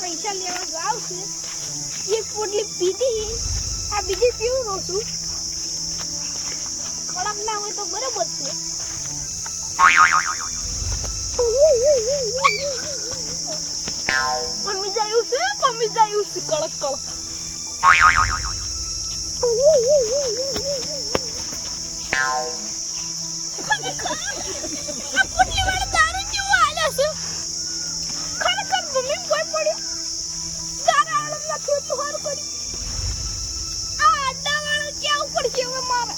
પૈસા લેવા તો છે. એક પોટલી પીધી. આ બીજી પીવું રહું છું કડક ના હોય તો બરોબર છે. કડક કડક. તારા આળમ નથી તો હાર કરી આ અડ્ડા વાળો ક્યાં ઉપર છે હવે મારે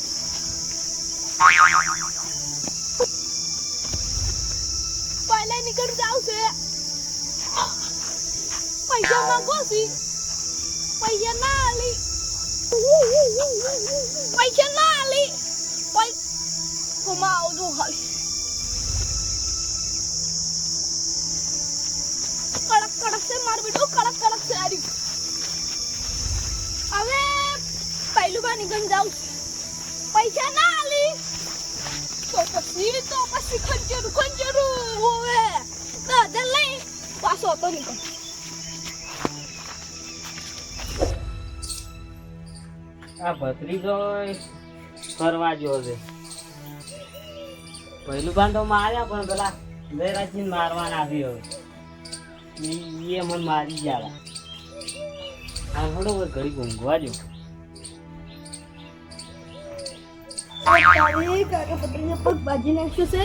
પહેલા નીકળ જાવ છે પૈસા માંગો છે પૈસા ના આલી પૈસા ના આલી પૈ કમાઓ જો હાલી કડક કડક છે માર બેટો કડક કડક છે આરી પહેલું બા નીકળ જાઉં પૈસા ના આલી. તો પછી તો પછી ખંજરું ખંજરું હોવે. દાદા લઈ. પાછો તો. નીકળ આ ભત્રીજો કરવા જો છે. પહેલું બાન તો માર્યા પણ પેલા જયરાજસિંહ મારવાના આવ્યો એ મને મારી ગયા આ થોડો ઘડી ઊંઘવા જો તારી કાકા પત્રીને પગ બાજી નાખ્યો છે.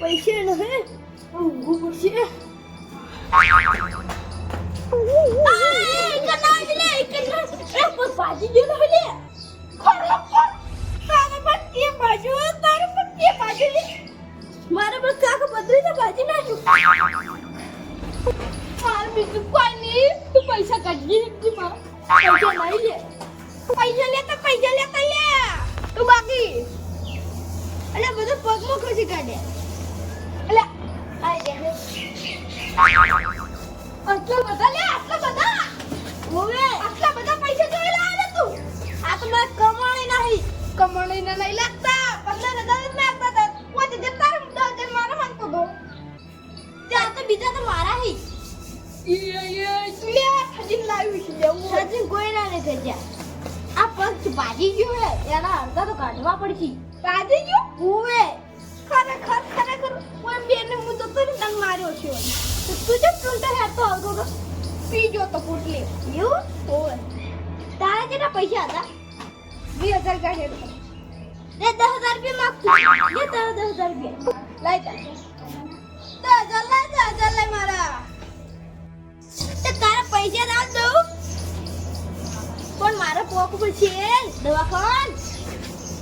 પૈસા ન હે. ઊંઘવું પડશે. પર પત્રીને બાજી નાખ્યું મારે તું પૈસા કાઢી પૈસા નહીં લે પૈસા લેતા પૈસા લેતા લે તું બાકી અલે ખસી કાઢે. એટલે આટલા બધા લે આટલા બધા. ઓવે આટલા બધા પૈસા જોઈ લે આલે તું. આ તો મેં કમાણી નહીં. કમાણી ના નહીં લાગતા. પંદર હજાર જ લાગતા હતા. પોતે જતા રહે દસ હજાર મારા માંગતો તો ત્યાં તો બીજા તો મારા હી. આ પગ ભાજી ગયો હે. એના અડધા તો કાઢવા પડશે. ભાજી ગયો? હુવે ખરેખર ખરેખર કોઈ બેને હું તો તને ડંગ માર્યો છે તો તું જે ચૂંટા હેઠો આવતો તો પીજો તો પોટલી. એવું? તો તારા કેટલા પૈસા હતા? વીસ હજાર કાઢે લે દસ હજાર રૂપિયા માગતું લે દસ દસ હજાર લઈ દસ હજાર મારા. તે તારા પૈસા ના દઉં. પણ મારે પોક ઉપર છે દવાખાન.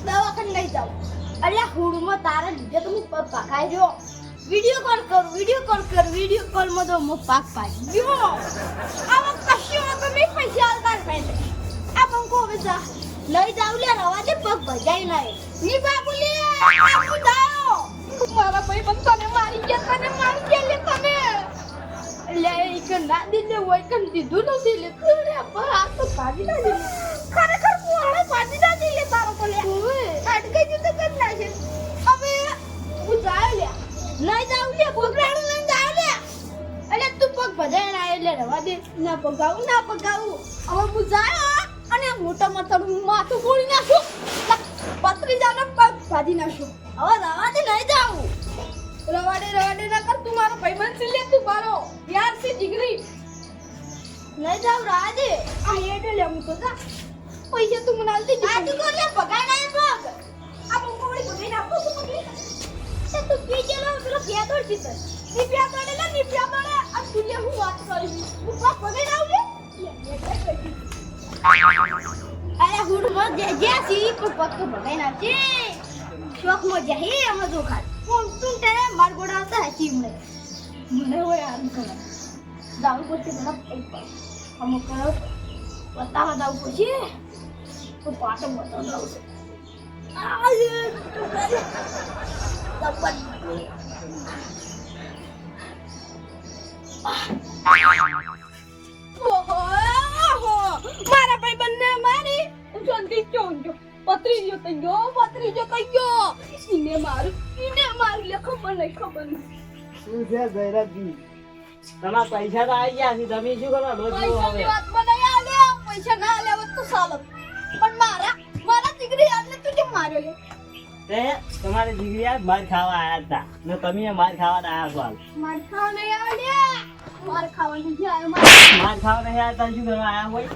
દવાખાન લઈ જાઉં. અરે હુડમાં તારા લીધે તો હું પગ પાકાઈ જો વિડિયો કોલ કર વિડિયો કોલ કર વિડિયો કોલમાં તો હું પાક પાડી જો આમાં કશું તો નહીં પૈસા આલતા ફેંદે આ પંકો હવે જા. લઈ જાવ લે રવા દે પગ ભજાઈ નહીં. ની બાબુ લે આપું જાઓ મારા ભાઈ બંધ તને મારી ગયા તને મારી ગયા લે તને. લે એક ના દીધે હોય કે દીધું નથી લે. કરે પર આ તો ભાજી ના દીધું ખરેખર કોણે ભાજી ના દીલે તારો તો લે. અટકે જ ના પગાવું ના પગાવું હવે હું જાય અને મોટા માથાનું માથું ફોડી નાખું. પતરી જાનો પગ ભાજી નાખું. હવે રવાડે નહીં જાઉં. રવાડે રવાડે ના કર, તું મારો ભાઈબંધ છે, લે તું મારો યાર છે જીગરી. લઈ જાવ રાજે આ હેડે લે, હું તો જા. પૈસા તું મને આલતી આ તું કોને પગાઈ ના પગ. આ બંકોડી પગાઈ નાખું તું પગલી તે ગયેલો પેલો પ્યા તોડ છે ની પ્યા તોડે લે ની પ્યા તોડે આ લે હું વાત કરી? હું પગ પગાઈ ના લે અરે હુડ મત જે જે સી પગ તો પાટો બતાવ મારા ભાઈ બંને મારી. જલ્દી ચોંજો પત્રીજો તો ગયો પત્રીજો તો ગયો. ઈને મારું ઈને મારું લે ખબર નહીં ખબર શું છે જયરાજજી તમારા પૈસા તો આવી ગયા છે તમે શું કરો રોજ પૈસાની વાત મને આલે પૈસા ના હોત તો સાલો. પણ મારા મારા દીકરી આમને તું કેમ માર્યો લે? તે તમારી દીકરી આ માર ખાવા આયા હતા. ને તમે માર ખાવા આયા છો માર ખાવા નહીં આલ્યા. માર ખાવા નથી આયો માર ખાવા નહીં આયા શું કરવા આયા હોય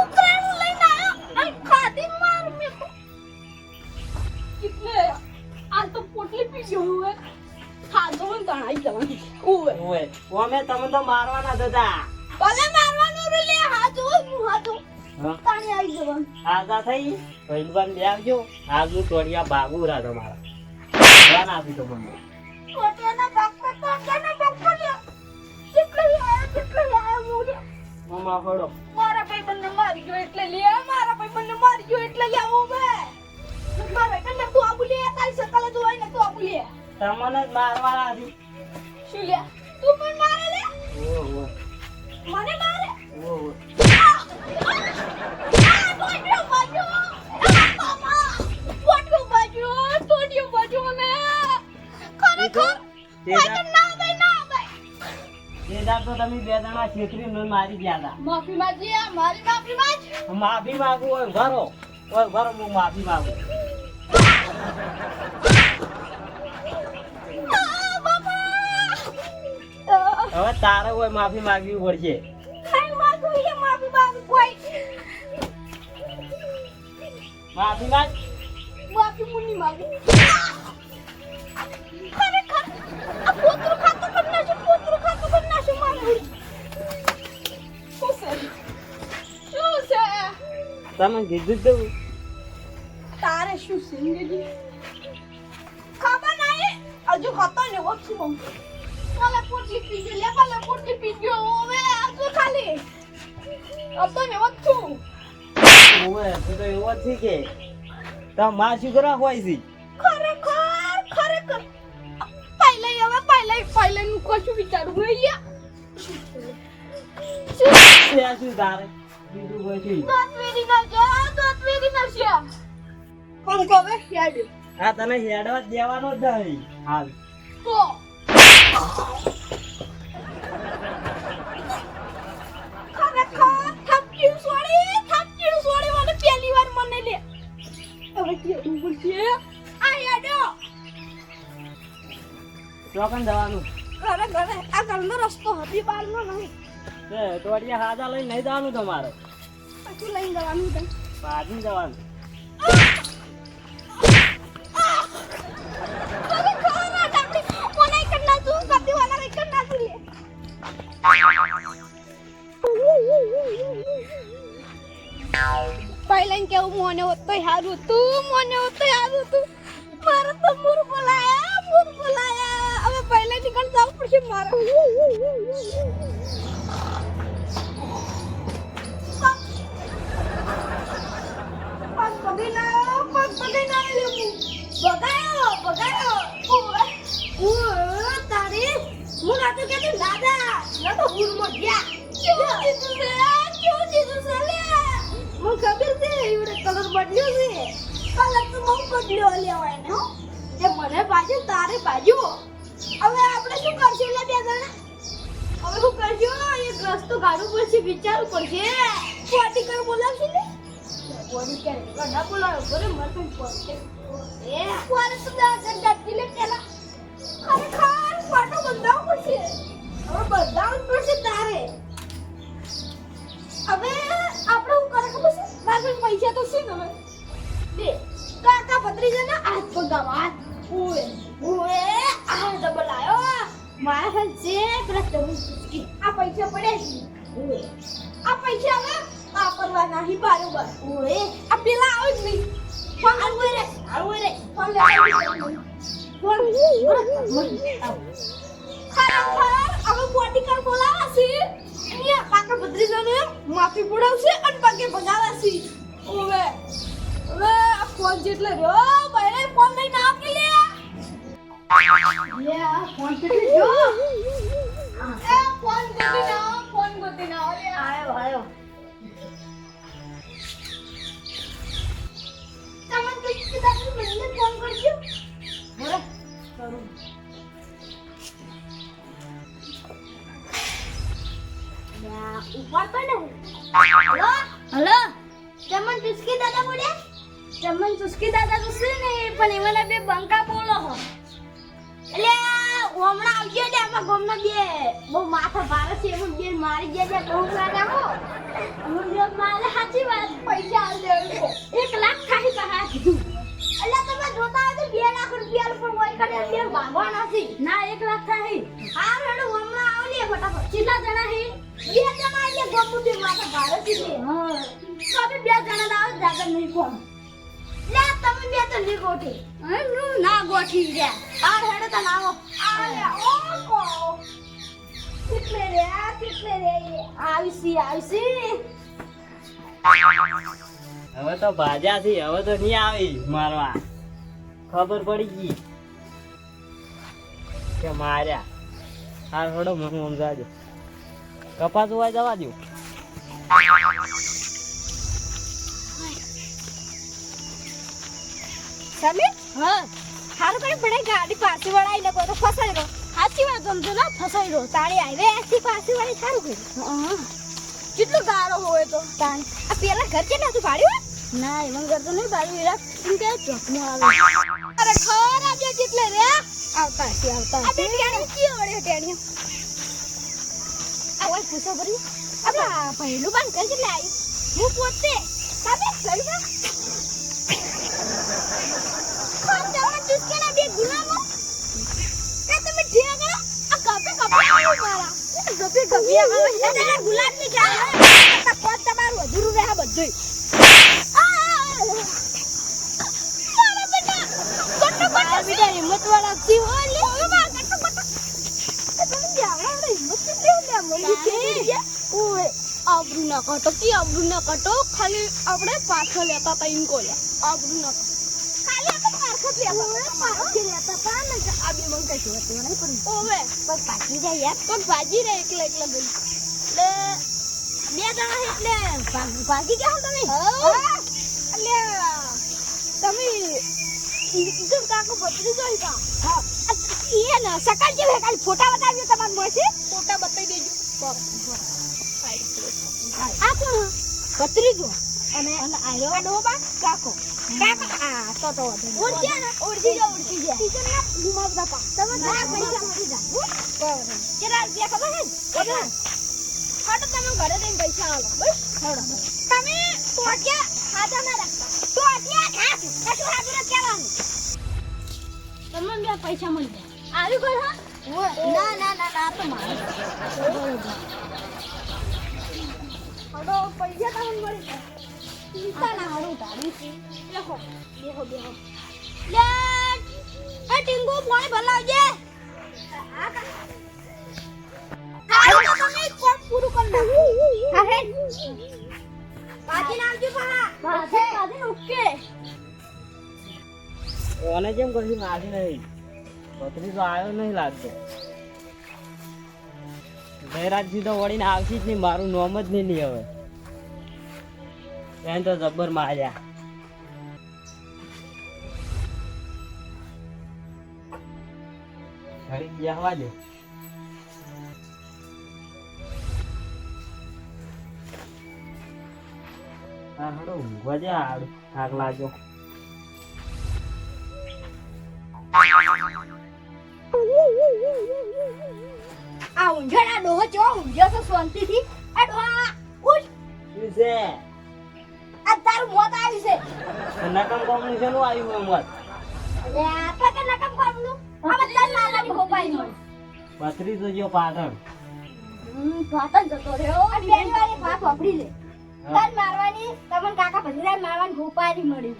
ઉકરાણું લઈને આયો. અને ખાધી માર મેં એટલે આ તો પોટલી પી ગયો હવે. ખાધો ને તણાઈ જવાની. ઉવે. ઓય અમે તમે તો મારવાના હતા ભલે મારવાનું રે લે, હાથ હું હાથ તાણી આવી જવાનું. આજા થઈ પહેલવાન બે આવજો આગલું તોડિયા ભાગું રા તમારા ધ્યાન આપી તો મને પોતાના બાપને તો મમ્મા ફોડો મારા ભાઈબંધને મારી ગયો એટલે લે મારા ભાઈબંધને મારી ગયો એટલે લે આવું બે મારા તું આબુ લે તારી સકલે હોય ને તું આબુ લે. તમને જ મારવાના હતી શું લે? તું પણ મારે મને મારે! ખરેખર? ભાઈ. તો તમે બે જણા મારી ગયા માફી માંગીએ, મારી માફી માંગ. હતા માફી માંગુ હોય ઘરો ઓય ઘરો હું માફી માંગુ! હવે તારે હોય માફી માંગવી પડશે માફી માંગ માફી મુની માંગુ ખરેખર આ પોતરું તમે કીધું જ તું તારે શું અંગ્રેજી ખબર નહીં? હજુ ખતો ને ઓછું મમ કાલે પૂરતી પી ગયો લે કાલે પૂરતી પી ગયો હવે ખાલી. હતો ને ઓછું ઓવે તો તો એવો છે કે તો માં શું કરવા હોય છે? ખરેખર ખરેખર. પહેલા હવે પહેલા પહેલા નું કશું વિચારું નહીં ત્યાં શું તારે? હેડવા દેવાનો જ નહીં. હાલ. તો ચોકન જવાનું. ઘરે ઘરે. આ ઘરનો રસ્તો હતી બહારનો નહીં. તે ટોડિયા હાથા લઈને નહીં જવાનું તમારે. પછી લઈને જવાનું છે? પાછી જવાનું. પહેલા કેવું મોને હોત તો સારું હતું મોને હોત તો સારું હતું. મારે તો મૂર બોલાયા મૂર બોલાયા. હવે પહેલા નીકળ જવું પડશે મારે. પગ ના પગ પગી ના લેવું બગાયો બગાયો ઓય ઓય હું ના તો કેતી દાદા ના તો ભૂલ મો ગયા. કેવું દીધું છે? કેવું દીધું છે લે? મને ખબર છે એવડે કલર બદલ્યો છે. કલર તો બહુ બદલ્યો લેવાય ને હો? એ મને બાજુ તારે બાજુ. હવે આપણે શું કરશું લે બે જણા? હવે શું કરજો એક રસ્તો કાઢવું પડશે વિચારવું પડશે. પોટી કર બોલાવશું ને ના તો શું પૈસા તો છે ને હવે. બે કાકા ભત્રીજાના હાથ પગાવા ઓએ ઓએ આ ડબલ આયો. મારા તરુણ પૂછકી આ પૈસા પડ્યા છે. આ પૈસા હવે વાપરવાના હી બરોબર ઓએ આ પેલા આવે જ નહીં ફોન આવું રે આવું રે ફોન લે ફોન ખરેખર હવે બોડી કર બોલાવા છે અહીંયા કાકા ભત્રીજાને માફી પડાવશે અને પગે ભગાવશે ઓવે હવે આ ફોન જેટલે રહ્યો ભાઈ ફોન લઈને આપી લે આ ફોન કેટલી એ ફોન ગોતી ના ફોન ગોતી ના અરે આયો બંકા બોલો હો. એટલે હમણાં આવજો ને આમાં ગમના બે. બહુ માથા ભારે છે, એમાં મારી ગયા છે, બહુ લાગા હો. સાચી વાત, પૈસા આલ એક લાખ ખાઈ કહા કીધું એટલે તમે જોતા હોય તો બે લાખ રૂપિયા પણ હોય કરે બે ભાગવાના છે. ના એક લાખ ખાઈ હા મેડમ હમણાં આવલી ફટાફટ. કેટલા જણા હે? બે જણા એટલે ગમું બે માથા ભારે છે હા. તો બે જણા લાવો જાગર નહીં કોણ. લે તમે બે તો નહીં ગોઠી. હમ, ના ગોઠી ગયા આ હેડો તો લાવો આ લે ઓ કો. કેટલે રે કેટલે રે આવીસી આવીસી હવે તો ભાજ્યા થી હવે તો નહીં આવી મારવા. ખબર પડી ગઈ કે માર્યા. હાર થોડો મને સમજાજો કપાસ હોય જવા દઉં સમીર હા. હારું કરી પડે ગાડી પાછી વળાઈ નકો તો ફસાઈ ગયો સાચી વાત સમજો ના ફસાઈ ગયો તાળી હાઈવે એસી પાછી વળી સારું કર્યું. કેટલું ગાળો હોય તો? તાણ. આ પેલા ઘર કેટલા ને તું ભાડ્યું ના એમ કરતો નહીં કેમ કે ચોકમાં આવે અરે ખર આજે કેટલે રે? આવતા આવતા આ બે ટેણી કી ઓળે ટેણી આ ઓય પૂછો ભરી આપણા પહેલું કરી એટલે આવી હું પોતે તમે બે ગુલામો? ઠેકડા આ કપે કપે મારા. ગપે ગપે આવે ગુલાબની ક્યાં આ પોત તમારું અધૂરું રહે બધું મારા બેટા હિંમત વાળા કટો કટો તમે રે હિંમત લે મળી આબરૂ ના કટો કી આબરૂ ના કટો ખાલી આપણે પાછળ લેતા તા ઇનકો લે આબરૂ ના ખાલી આપણે પાછળ લેતા પાછળ લેતા તા ને આ બે મંગ કઈ હોતું નહીં પણ ઓવે. પગ ભાજી જાય યાર. પગ ભાજી એકલા એકલા એટલે બે જણા એટલે ભાગી ગયા હો તમે? એટલે તમે કાકો બદલી જોઈ કા હા. એ ને સકાળ હે, ખાલી ફોટા બતાવ્યો તમારે મળશે ફોટા બતાવી દેજો. આ કોણ ભત્રીજો અને આયો ડોબા કાકો. કાકા આ તો તો ઓળખી ને. ઓળખી જા ટીચર ના પા તમે ના પૈસા મળી જા કેટલા રૂપિયા ખબર છે? કેટલા? તો તમે ઘરે જઈને પૈસા બસ. તમે ટોટિયા તમને પૈસા મળી કોઈ હા? ના ના ના ના તો મારે. પૈસા તમને મળી જાય. ચિંતા ના હડું તારી બેહો બેહો બેહો. લે એ ટીંગુ પાણી ભલાવજે. આવું તો તમે કોમ પૂરું કરી નાખો. હે પાછી નાખજો પા પાછી પાછી ઓકે ઓને કેમ કશું નાખી નહીં? પતરી તો આવ્યો નહીં લાગતો. જયરાજજી તો વળીને આવતી જ નહીં મારું નોમ જ નહીં લી હવે. એને તો જબ્બર માર્યા. ઘડી ગયા દે. હા હડો ઊંઘવા દે હાડ થાક લાગ્યો. આ ઊંઝાડા ડોહો ચો? ઊંઝ્યો તો શાંતિથી. આ ડોહા ઉઠ. શું છે? આ તારું મોત આવ્યું છે. નકમ કોમનું છે નું આવ્યું મત? લે આપણે કે નકમ કરવાનું હવે તાર લાલાની ખોપાઈ મળી પથરી તો જો પાટણ. હમ ભાત જતો રહ્યો. બેની વાળી વાપરી લે. તાર મારવાની તમન કાકા ભજીરા મારવાની ખોપાઈ મળી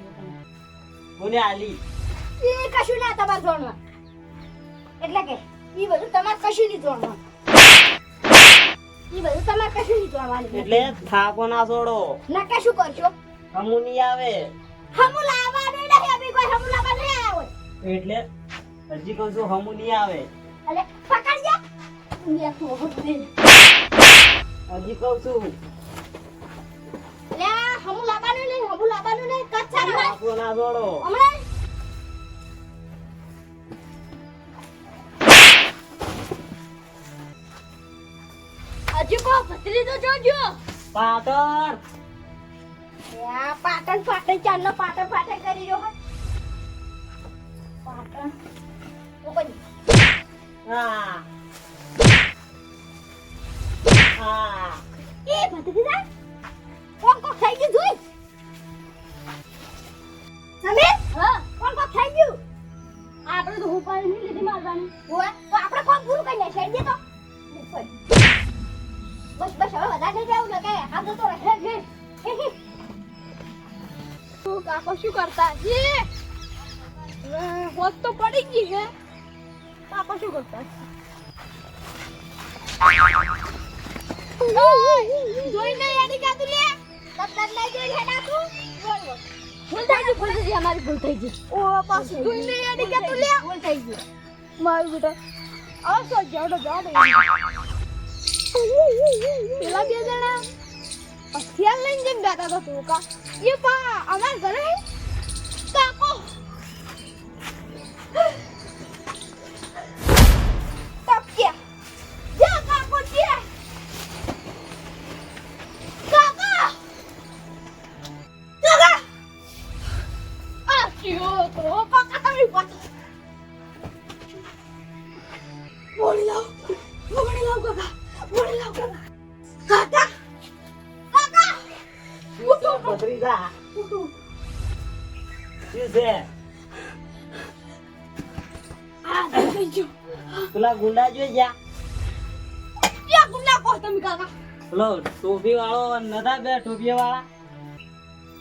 કોને આલી? એ કશું ના તમાર જોણવા એટલે કે ઈ બધું તમારે કશું નહીં જોણવા ઈ બધું તમારે કશું નહીં જોણવાનું એટલે થાકો ના છોડો. ના કશું કરશો? હમુ નહીં આવે. હમુ લાવવાનું નહીં અભી કોઈ હમુ લાવવા નહીં આવ્યા એટલે હજી કહું છું હમુ નહીં આવે? એટલે પકડ જા. હજી કહું છું. હજી કો ભત્રી તો જોજો પાટણ. આ પાટણ પાટણ ચાલનો પાટણ પાટણ કરી રહ્યો હોય પાટણ ઉપર હા. હા. એ ભટકી જા કોણ કોક થઈ ગયું જોઈ સમીર હા. કોણ કોક થઈ ગયું? આપણે તો ઉપાય નહીં લીધી મારવાની. હોય તો આપણે કોણ પૂરું કરી નાખીએ દે તો. બસ બસ હવે વધારે નહીં જાવું કે હાથ જતો રહે. હે હે હે હે તું કાકો શું કરતા? છે હોત તો પડી ગઈ છે. કાકો શું કરતા? જોઈને યાદી કાતું લે. તત્તર લઈ જોઈ હેડા તું ભૂલ થઈ ગઈ ભૂલ થઈ ગઈ અમારી ભૂલ થઈ ગઈ. ઓ પાછું. જોઈને યાદી કાતું લે? ભૂલ થઈ ગઈ મારું બેટા આ સો જાડો જાડો. પેલા બે જણા હથિયાર લઈને જેમ બેઠા હતા તું કા. એ પા અમાર ઘરે? કાકો? શું છે પેલા ગુંડા જો જા. ક્યાં ગુંડા કહો તમે કાકા? પેલો ટોપી વાળો નતા બે ટોપી વાળા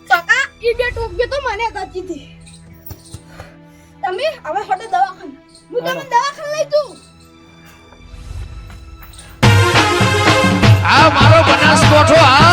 કાકા એ બે ટોપી તો મને દચી હતી. તમે હવે હટો દવાખાને. હું તમને દવાખાને લઈ જઉં. આ મારો બનાસકોઠો આ